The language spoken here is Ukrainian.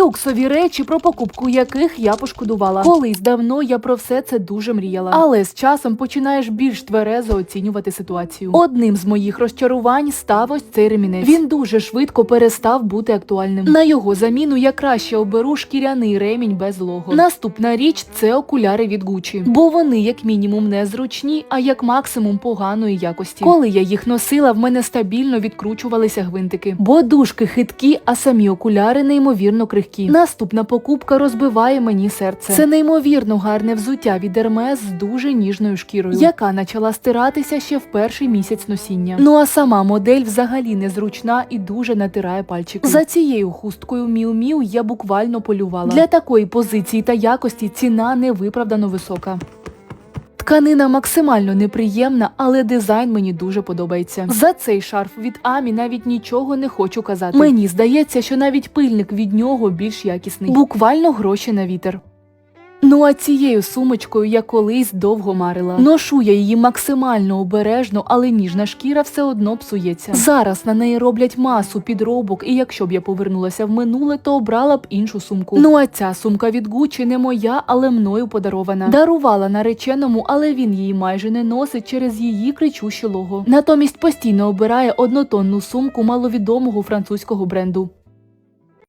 Люксові речі, про покупку яких я пошкодувала. Колись давно я про все це дуже мріяла. Але з часом починаєш більш тверезо оцінювати ситуацію. Одним з моїх розчарувань став ось цей ремінець. Він дуже швидко перестав бути актуальним. На його заміну я краще оберу шкіряний ремінь без лого. Наступна річ це окуляри від Gucci. бо вони як мінімум незручні, а як максимум поганої якості. Коли я їх носила, в мене стабільно відкручувалися гвинтики, бо дужки хиткі, а самі окуляри неймовірно крихкі. Наступна покупка розбиває мені серце. Це неймовірно гарне взуття від Hermes з дуже ніжною шкірою, яка почала стиратися ще в перший місяць носіння. Ну а сама модель взагалі незручна і дуже натирає пальчики. За цією хусткою Міу-Міу я буквально полювала. Для такої позиції та якості ціна невиправдано висока. Тканина максимально неприємна, але дизайн мені дуже подобається. За цей шарф від Амі навіть нічого не хочу казати. Мені здається, що навіть пильник від нього більш якісний. Буквально гроші на вітер. Ну а цією сумочкою я колись довго марила. Ношу я її максимально обережно, але ніжна шкіра все одно псується. Зараз на неї роблять масу підробок, і якщо б я повернулася в минуле, то обрала б іншу сумку. Ну а ця сумка від Gucci не моя, але мною подарована. Дарувала нареченому, але він її майже не носить через її кричущі лого. Натомість постійно обирає однотонну сумку маловідомого французького бренду.